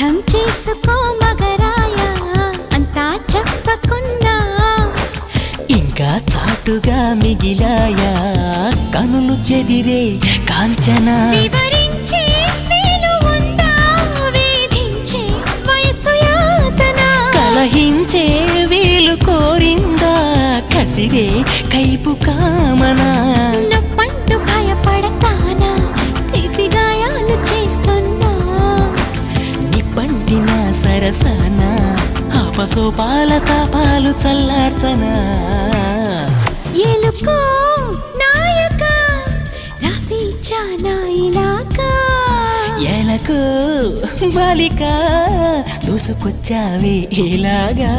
అర్థం చేసుకో మగరాయ అంతా చెప్పకున్నా. ఇంకా చాటుగా మిగిలాయా కనులు చెదిరే కాంచనా. వివరించే ఉందా వేధించే వయసు యాతన. కలహించే వీలు కోరిందా కసిరే కైపు కామనా. నిప్పంటిన సరసన? ఆపసోపాల తాపాలు చల్లార్చనా? ఎలుకో నాయక రాసి ఎలకు బాలిక దూసుకొచ్చావే ఇలాగా.